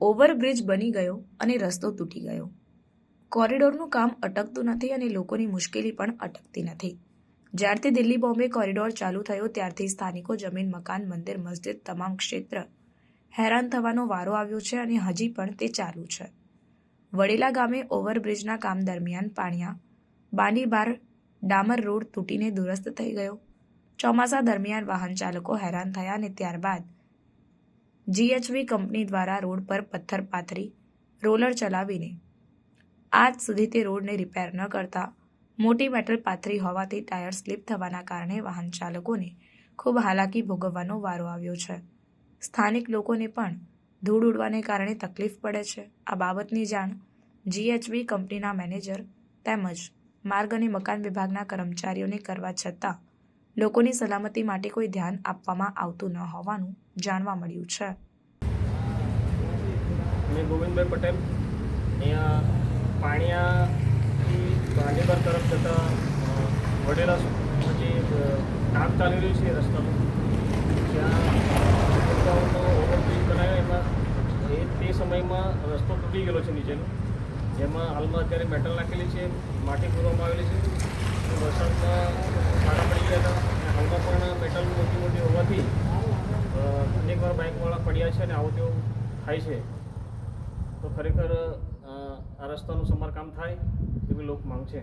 Overbridge બની ગયો અને રસ્તો તૂટી ગયો. કોરિડોરનું કામ અટકતું નથી અને લોકોની મુશ્કેલી પણ અટકતી નથી. જ્યારથી દિલ્હી બોમ્બે કોરિડોર ચાલુ થયો, ત્યારથી સ્થાનિકો જમીન, મકાન, મંદિર, મસ્જિદ તમામ ક્ષેત્ર હેરાન થવાનો વારો આવ્યો છે અને હજી પણ તે ચાલુ છે. વડેલા ગામે ઓવરબ્રિજના કામ દરમિયાન પાણિયા બાંડીબાર ડામર રોડ તૂટીને દુરસ્ત થઈ ગયો. ચોમાસા દરમિયાન વાહન ચાલકો હેરાન થયા અને ત્યારબાદ જીએચવી કંપની દ્વારા રોડ પર પથ્થર પાથરી, રોલર ચલાવીને. આજ સુધી તે રોડને રિપેર ન કરતા મોટી મેટલ પાથરી હોવાથી ટાયર સ્લીપ થવાના કારણે વાહન ચાલકોને ખૂબ હાલાકી ભોગવવાનો વારો આવ્યો છે. સ્થાનિક લોકોને પણ ધૂળ ઉડવાને કારણે તકલીફ પડે છે. આ બાબતની જાણ જીએચવી કંપનીના મેનેજર તેમજ માર્ગ અને મકાન વિભાગના કર્મચારીઓને કરવા છતાં લોકોની સલામતી માટે કોઈ ધ્યાન આપવામાં આવતું ન હોવાનું જાણવા મળ્યું છે. મેં ગોવિંદભાઈ પટેલ અહીંયા પાણીયાથી ગાંધીનગર તરફ જતા વડેલા જે કામ ચાલી રહ્યું છે રસ્તાનું. ત્યાં ઓવરબ્રિજ બનાવ્યો, એમાં એ તે સમયમાં રસ્તો તૂટી ગયેલો છે નીચેનો. જેમાં હાલમાં અત્યારે મેટલ નાખેલી છે, માટી પૂરવામાં આવેલી છે. વરસાદમાં ખાડા પડી ગયા હતા અને હાલમાં પણ મેટલ મોટી મોટી હોવાથી અ, અનેકવાર બાઇકવાળા પડ્યા છે અને આવું તેવું થાય છે, તો ખરેખર આ રસ્તાનું સમારકામ થાય એવી લોક માંગ છે.